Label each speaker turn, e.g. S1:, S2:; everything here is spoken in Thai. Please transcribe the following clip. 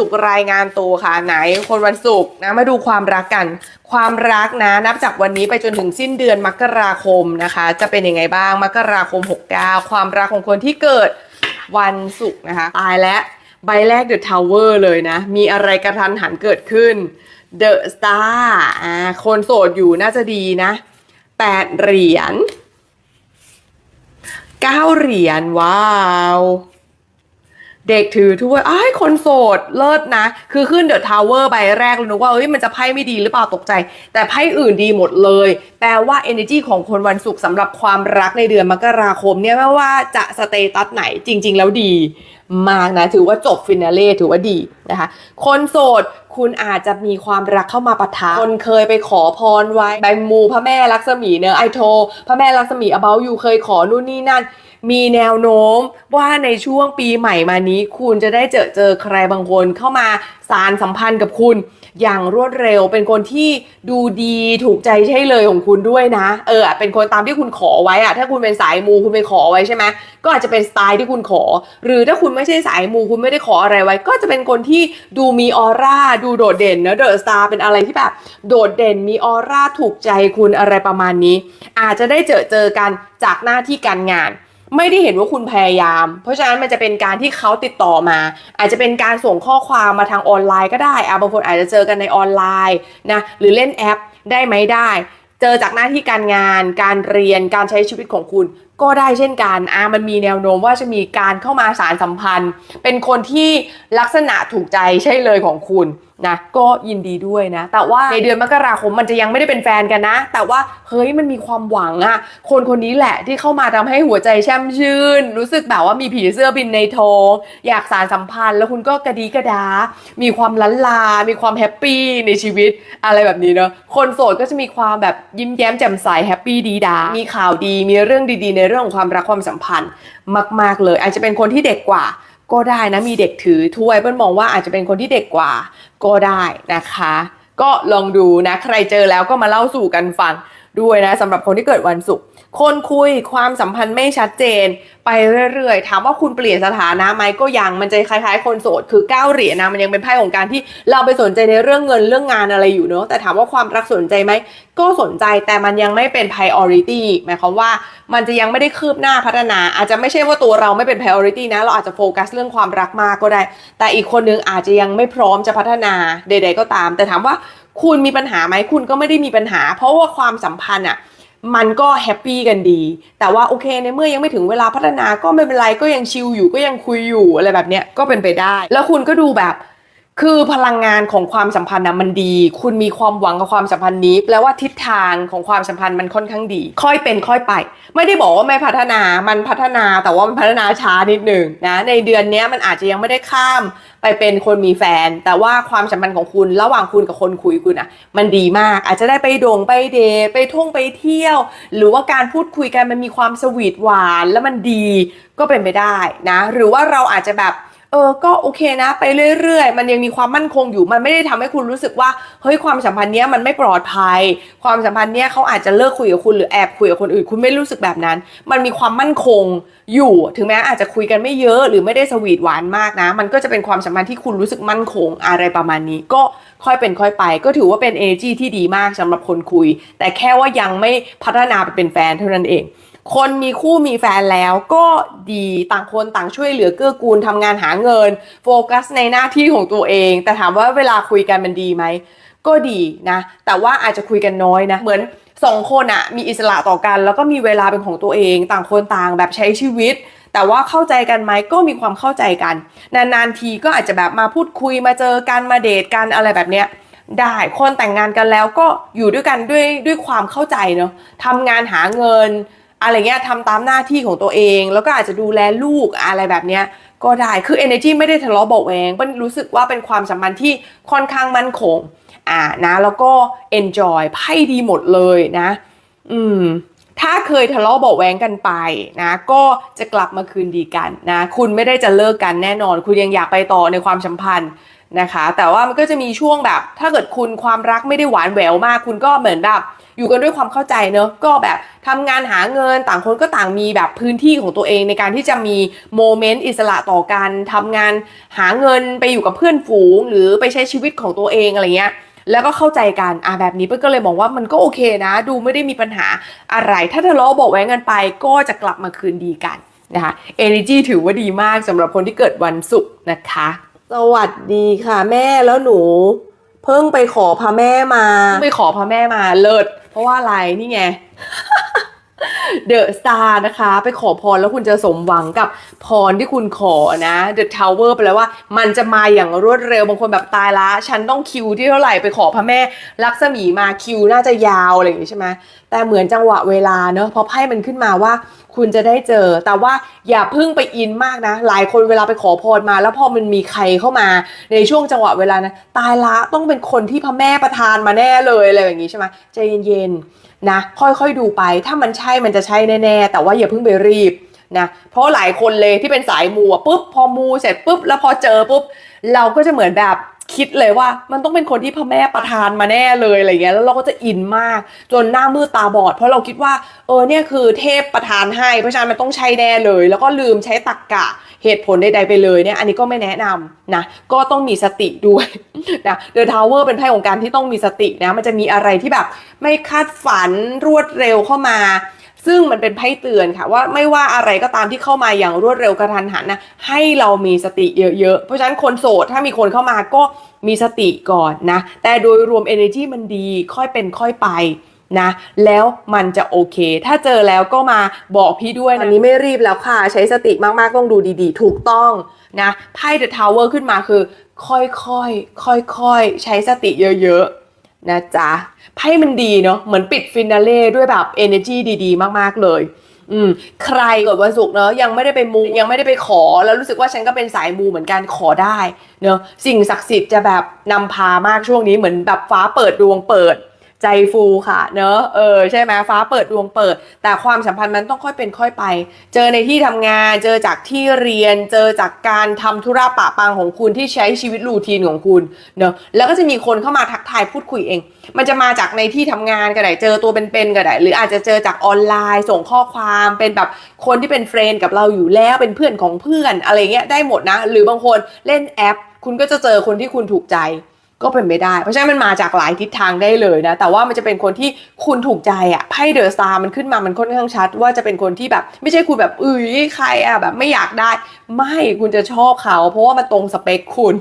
S1: ศุกร์รายงานตัวค่ะไหน คนวันศุกร์นะมาดูความรักกัน ความรักนะ นับจากวันนี้ไปจนถึงสิ้นเดือนมกราคมนะคะ จะเป็นยังไงบ้างมกราคม 69 ความรักของคนที่เกิดวันศุกร์นะคะตายแล้วใบแรกเดอะทาวเวอร์เลยนะ มีอะไรกระทันหันเกิดขึ้นเดอะสตาร์อ่าคนโสดอยู่น่าจะดีนะแปดเหรียญเก้าเหรียญว้าว เด็กถือถ้วยอ้ายคนโสดเลิศนะ คือขึ้นเดอะทาวเวอร์ใบแรกเลยนึกว่าเอ้ยมันจะไพ่ไม่ดีหรือเปล่าตกใจ แต่ไพ่อื่นดีหมดเลย แปลว่า energy ของคนวันศุกร์สำหรับความรักในเดือนมกราคมเนี่ยไม่ว่าจะสเตตัสไหนจริง ๆ แล้วดี มากนะ ถือว่าจบฟินาเล่ถือว่าดีนะคะ คนโสดคุณอาจจะมีความรักเข้ามาปะทะคนเคยไปขอพรไว้ใบมูพระแม่ลักษมีเนอะไอโทรพระแม่ลักษมี about you เคยขอนู่นนี่นั่น มีแนวโน้มว่าในช่วงปีใหม่มานี้ คุณจะได้เจอเจอใครบางคนเข้ามาสารสัมพันธ์กับคุณ อย่างรวดเร็วเป็นคนที่ดูดีถูกใจใช่เลยของคุณด้วยนะ เออเป็นคนตามที่คุณขอไว้อะถ้าคุณเป็นสายมูคุณไปขอไว้ใช่ไหมก็อาจจะเป็นสไตล์ที่คุณขอ หรือถ้าคุณไม่ใช่สายมูคุณไม่ได้ขออะไรไว้ ก็จะเป็นคนที่ดูมีออร่าดูโดดเด่นนะเดอะสตาร์เป็นอะไรที่แบบ โดดเด่นมีออร่าถูกใจคุณอะไรประมาณนี้ อาจจะได้เจอเจอกันจากหน้าที่การงาน ไม่ได้เห็นว่าคุณพยายาม เพราะฉะนั้นมันจะเป็นการที่เขาติดต่อมา อาจจะเป็นการส่งข้อความมาทางออนไลน์ก็ได้อะบางคนอาจจะเจอกันในออนไลน์นะหรือเล่นแอปได้ไหมได้ เจอจากหน้าที่การงาน การเรียนการใช้ชีวิตของคุณก็ได้เช่นกันอะมันมีแนวโน้มว่าจะมีการเข้ามาสารสัมพันธ์ เป็นคนที่ลักษณะถูกใจใช่เลยของคุณ นะก็ยินดีด้วยนะ แต่ว่าในเดือนมกราคมมันจะยังไม่ได้เป็นแฟนกันนะ แต่ว่าเฮ้ยมันมีความหวังอะคนคนนี้แหละที่เข้ามาทำให้หัวใจแช่มชื่น รู้สึกแบบว่ามีผีเสื้อบินในท้องอยากสารสัมพันธ์ แล้วคุณก็กระดีกระดา มีความลันลา มีความแฮปปี้ในชีวิตอะไรแบบนี้เนาะคนโสดก็จะมีความแบบยิ้มแย้มแจ่มใสแฮปปี้ดีดา มีข่าวดีมีเรื่องดีๆ ในเรื่องของความรักความสัมพันธ์มาก ๆเลย อาจจะเป็นคนที่เด็กกว่า ก็ได้นะมีเด็กถือถ้วยเปิ้ลมองว่าอาจจะเป็นคนที่เด็กกว่าก็ได้นะคะ ก็ลองดูนะ ใครเจอแล้วก็มาเล่าสู่กันฟัง ด้วยนะสำหรับคนที่เกิดวันศุกร์คนคุยความสัมพันธ์ไม่ชัดเจน ไปเรื่อยๆถามว่าคุณเปลี่ยนสถานะไหมก็ยังมันจะคล้ายๆ คนโสดคือก้าวเหรียญนะมันยังเป็นไพ่ของการที่เราไปสนใจในเรื่องเงินเรื่องงานอะไรอยู่เนอะแต่ถามว่าความรักสนใจไหมก็สนใจแต่มันยังไม่เป็น priority หมายความว่ามันจะยังไม่ได้คืบหน้าพัฒนา อาจจะไม่ใช่ว่าตัวเราไม่เป็น priority นะ เราอาจจะโฟกัสเรื่องความรักมากก็ได้ แต่อีกคนนึงอาจจะยังไม่พร้อมจะพัฒนาใด ๆ ก็ตาม แต่ถามว่า คุณมีปัญหาไหมคุณก็ไม่ได้มีปัญหา เพราะว่าความสัมพันธ์อะมันก็แฮปปี้กันดี แต่ว่าโอเคในเมื่อยังไม่ถึงเวลาพัฒนาก็ไม่เป็นไรก็ยังชิลอยู่ก็ยังคุยอยู่อะไรแบบเนี้ยก็เป็นไปได้ แล้วคุณก็ดูแบบ คือพลังงานของความสัมพันธ์นะมันดี คุณมีความหวังกับความสัมพันธ์นี้แปลว่าทิศทางของความสัมพันธ์มันค่อนข้างดี ค่อยเป็นค่อยไป ไม่ได้บอกว่าไม่พัฒนา มันพัฒนาแต่ว่ามันพัฒนาช้านิดหนึ่งนะ ในเดือนนี้มันอาจจะยังไม่ได้ข้ามไปเป็นคนมีแฟน แต่ว่าความสัมพันธ์ของคุณระหว่างคุณกับคนคุยคุณอะมันดีมาก อาจจะได้ไปโด่งไปเดทไปท่องไปเที่ยว หรือว่าการพูดคุยกันมันมีความสวีทหวาน แล้วมันดีก็เป็นไปได้นะ หรือว่าเราอาจจะแบบ เออก็โอเคนะ ไปเรื่อยๆ มันยังมีความมั่นคงอยู่มันไม่ได้ทำให้คุณรู้สึกว่าเฮ้ยความสัมพันธ์เนี้ยมันไม่ปลอดภัย ความสัมพันธ์เนี้ยเขาอาจจะเลิกคุยกับคุณหรือแอบคุยกับคนอื่น คุณไม่รู้สึกแบบนั้น มันมีความมั่นคงอยู่ถึงแม้อาจจะคุยกันไม่เยอะ หรือไม่ได้สวีทหวานมากนะ มันก็จะเป็นความสัมพันธ์ที่คุณรู้สึกมั่นคงอะไรประมาณนี้ ก็ค่อยเป็นค่อยไป ก็ถือว่าเป็น energy ที่ดีมากสำหรับคนคุย แต่แค่ว่ายังไม่พัฒนาไปเป็นแฟนเท่านั้นเอง คนมีคู่มีแฟนแล้วก็ดีต่างคนต่างช่วยเหลือเกื้อกูลทำงานหาเงิน โฟกัสในหน้าที่ของตัวเอง แต่ถามว่าเวลาคุยกันมันดีไหมก็ดีนะ แต่ว่าอาจจะคุยกันน้อยนะ เหมือนสองคนอะมีอิสระต่อกัน แล้วก็มีเวลาเป็นของตัวเอง ต่างคนต่างแบบใช้ชีวิต แต่ว่าเข้าใจกันไหมก็มีความเข้าใจกัน นานๆทีก็อาจจะแบบมาพูดคุยมาเจอกันมาเดทกันอะไรแบบเนี้ยได้คนแต่งงานกันแล้วก็อยู่ด้วยกันด้วยด้วยความเข้าใจเนาะทำงานหาเงิน อะไรเงี้ยทำตามหน้าที่ของตัวเอง แล้วก็อาจจะดูแลลูกอะไรแบบเนี้ยก็ได้คือ energy ไม่ได้ทะเลาะเบาแวงเป็นรู้สึกว่าเป็นความสัมพันธ์ที่ค่อนข้างมั่นคงอ่านะแล้วก็ enjoy ไพ่ดีหมดเลยนะ อืมถ้าเคยทะเลาะเบาแวงกันไปนะก็จะกลับมาคืนดีกันนะคุณไม่ได้จะเลิกกันแน่นอน คุณยังอยากไปต่อในความสัมพันธ์ นะคะ แต่ว่ามันก็จะมีช่วงแบบ ถ้าเกิดคุณความรักไม่ได้หวานแหววมาก คุณก็เหมือนแบบ อยู่กันด้วยความเข้าใจเนอะก็แบบทำงานหาเงินต่างคนก็ต่างมีแบบพื้นที่ของตัวเองในการที่จะมีโมเมนต์อิสระต่อกันทำงานหาเงินไปอยู่กับเพื่อนฝูง หรือไปใช้ชีวิตของตัวเองอะไรเงี้ยแล้วก็เข้าใจกันอะแบบนี้เปิ้ลก็เลยมองว่ามันก็โอเคนะ ดูไม่ได้มีปัญหาอะไร ถ้าทะเลาะเบอกแว้งกันไปก็จะกลับมาคืนดีกันนะคะ energy ถือว่าดีมากสำหรับคนที่เกิดวันศุกร์นะคะ สวัสดีค่ะ แม่แล้วหนู เพิ่งไปขอพระแม่มา ไปขอพระแม่มาเลิศเพราะว่าอะไรนี่ไง เดอะสตาร์นะคะ ไปขอพรแล้วคุณจะสมหวังกับพรที่คุณขอนะเดอะทาวเวอร์ไปแล้วว่า มันจะมาอย่างรวดเร็วบางคนแบบตายละ ฉันต้องคิวที่เท่าไหร่ไปขอพระแม่ลักษมีมาคิวน่าจะยาวอะไรอย่างงี้ใช่ไหมแต่เหมือนจังหวะเวลาเนอะพอไพ่มันขึ้นมาว่า คุณจะได้เจอ แต่ว่าอย่าพึ่งไปอินมากนะ หลายคนเวลาไปขอพรมา แล้วพอมันมีใครเข้ามาในช่วงจังหวะเวลานะตายละต้องเป็นคนที่พระแม่ประทานมาแน่เลยอะไรอย่างงี้ใช่ไหมใจเย็นๆ นะค่อยๆดูไป ถ้ามันใช่มันจะใช่แน่ๆ แต่ว่าอย่าเพิ่งไปรีบนะเพราะหลายคนเลยที่เป็นสายมูปุ๊บพอมูเสร็จปุ๊บแล้วพอเจอปุ๊บเราก็จะเหมือนแบบคิดเลยว่ามันต้องเป็นคนที่พระแม่ประทานมาแน่เลยอะไรเงี้ยแล้วเราก็จะอินมาก จนหน้ามืดตาบอด เพราะเราคิดว่าเออเนี่ยคือเทพประทานให้เพราะฉะนั้นมันต้องใช่แน่เลย แล้วก็ลืมใช้ตรกกะเหตุผลใดๆไปเลยเนี่ยอันนี้ก็ไม่แนะนำนะก็ต้องมีสติด้วย นะเดอะทาวเวอร์เป็นไพ่ของการที่ต้องมีสตินะ มันจะมีอะไรที่แบบไม่คาดฝันรวดเร็วเข้ามา ซึ่งมันเป็นไพ่เตือนค่ะ ว่าไม่ว่าอะไรก็ตามที่เข้ามาอย่างรวดเร็วกระทันหันนะให้เรามีสติเยอะๆ เพราะฉะนั้นคนโสดถ้ามีคนเข้ามาก็มีสติก่อนนะ แต่โดยรวม energy มันดีค่อยเป็นค่อยไปนะแล้วมันจะโอเค ถ้าเจอแล้วก็มาบอกพี่ด้วยนะอันนี้ไม่รีบแล้วค่ะ ใช้สติมากๆ ต้องดูดีๆ ถูกต้องนะไพ่ The Tower ขึ้นมาคือ ค่อยๆ ค่อยๆ ใช้สติเยอะๆ นะจ๊ะ ไพ่มันดีเนาะ เหมือนปิดฟินาเล่ด้วยแบบ energy ดีๆ มากๆ เลย อืม ใครเกิดวันศุกร์เนาะยังไม่ได้ไปมู ยังไม่ได้ไปขอ แล้วรู้สึกว่าฉันก็เป็นสายมูเหมือนกันขอได้ เนาะ สิ่งศักดิ์สิทธิ์จะแบบนำพามากช่วงนี้เหมือนแบบฟ้าเปิดดวงเปิด ใจฟูค่ะเนอะเออใช่ไหมฟ้าเปิดดวงเปิด แต่ความสัมพันธ์มันต้องค่อยเป็นค่อยไป เจอในที่ทำงาน เจอจากที่เรียน เจอจากการทำธุระปะปังของคุณที่ใช้ชีวิตรูทีนของคุณเนอะแล้วก็จะมีคนเข้ามาทักทายพูดคุยเอง มันจะมาจากในที่ทำงานก็ได้เจอตัวเป็นๆก็ได้หรืออาจจะเจอจากออนไลน์ ส่งข้อความเป็นแบบคนที่เป็นเฟรนด์กับเราอยู่แล้วเป็นเพื่อนของเพื่อนอะไรเงี้ยได้หมดนะ หรือบางคนเล่นแอป คุณก็จะเจอคนที่คุณถูกใจ ก็เป็นไม่ได้ เพราะฉะนั้นมันมาจากหลายทิศทางได้เลยนะ แต่ว่ามันจะเป็นคนที่คุณถูกใจอะไพ่เดอะสตาร์มันขึ้นมามันค่อนข้างชัด ว่าจะเป็นคนที่แบบไม่ใช่คุณแบบอุ้ยใครอะแบบไม่อยากได้ ไม่คุณจะชอบเขา เพราะว่ามันตรงสเปคคุณ